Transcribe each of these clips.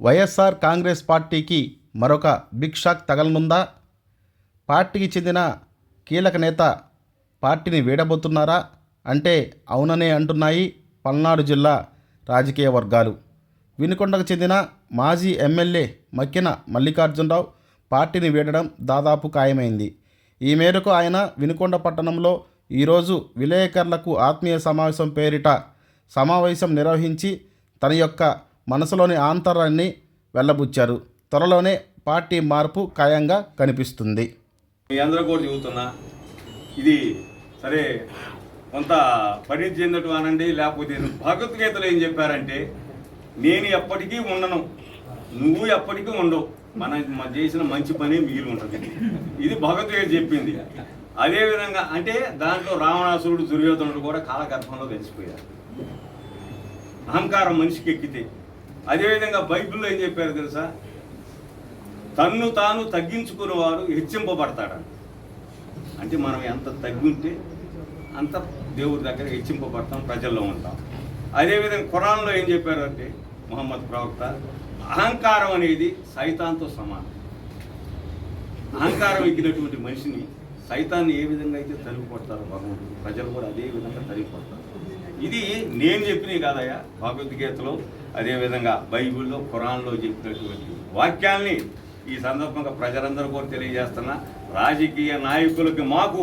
వైఎస్ఆర్ కాంగ్రెస్ పార్టీకి మరొక big shock తగలనుందా? పార్టీకి చెందిన కీలక నేత పార్టీని వీడబోతున్నారా? అంటే అవుననే అంటున్నాయి పల్నాడు జిల్లా రాజకీయ వర్గాలు. వినుకొండకు చెందిన మాజీ ఎమ్మెల్యే మక్కిన మల్లికార్జునరావు పార్టీని వీడడం దాదాపు ఖాయమైంది. ఈ మేరకు ఆయన వినుకొండ పట్టణంలో ఈరోజు విలేకరులకు ఆత్మీయ సమావేశం పేరిట సమావేశం నిర్వహించి తన యొక్క మనసులోని ఆంతరాన్ని వెళ్ళబుచ్చారు. త్వరలోనే పార్టీ మార్పు ఖాయంగా కనిపిస్తుంది. మీ అందరూ కూడా చెబుతున్నా ఇది సరే కొంత పరిణితి చెందటం అనండి లేకపోతే భగవద్గీతలో ఏం చెప్పారంటే నేను ఎప్పటికీ ఉండను నువ్వు ఎప్పటికీ ఉండవు. మన చేసిన మంచి పని మిగిలి ఉంటుంది. ఇది భగవద్గీత చెప్పింది. అదేవిధంగా అంటే దాంట్లో రావణాసురుడు దుర్యోధనుడు కూడా కాలగర్భంలో తెలిసిపోయారు. అహంకారం మనిషికి ఎక్కితే అదేవిధంగా బైబిల్లో ఏం చెప్పారు తెలుసా? తన్ను తాను తగ్గించుకునేవారు హెచ్చింపబడతాడు? అంటే మనం ఎంత తగ్గుంటే అంత దేవుడి దగ్గర హెచ్చింపబడతాం ప్రజల్లో ఉంటాం. అదేవిధంగా ఖురాన్లో ఏం చెప్పారు అంటే మొహమ్మద్ ప్రవక్త అహంకారం అనేది సైతాన్తో సమానం. అహంకారం ఎక్కినటువంటి మనిషిని సైతాన్ని ఏ విధంగా అయితే తరిగి భగవంతుడు ప్రజలు కూడా అదే విధంగా తరిగి ఇది నేను చెప్పినవి కాదయ్యా భగవద్గీతలో అదేవిధంగా బైబిల్లో ఖురాన్లో చెప్పినటువంటి వాక్యాల్ని ఈ సందర్భంగా ప్రజలందరూ కూడా తెలియజేస్తున్నా రాజకీయ నాయకులకి మాకు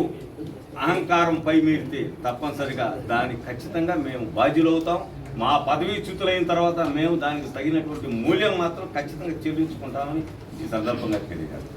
అహంకారం పై మీరితే తప్పనిసరిగా దానికి ఖచ్చితంగా మేము బాధ్యులవుతాం. మా పదవీచ్యుతులైన తర్వాత మేము దానికి తగినటువంటి మూల్యం మాత్రం ఖచ్చితంగా చెల్లించుకుంటామని ఈ సందర్భంగా తెలియజేస్తాం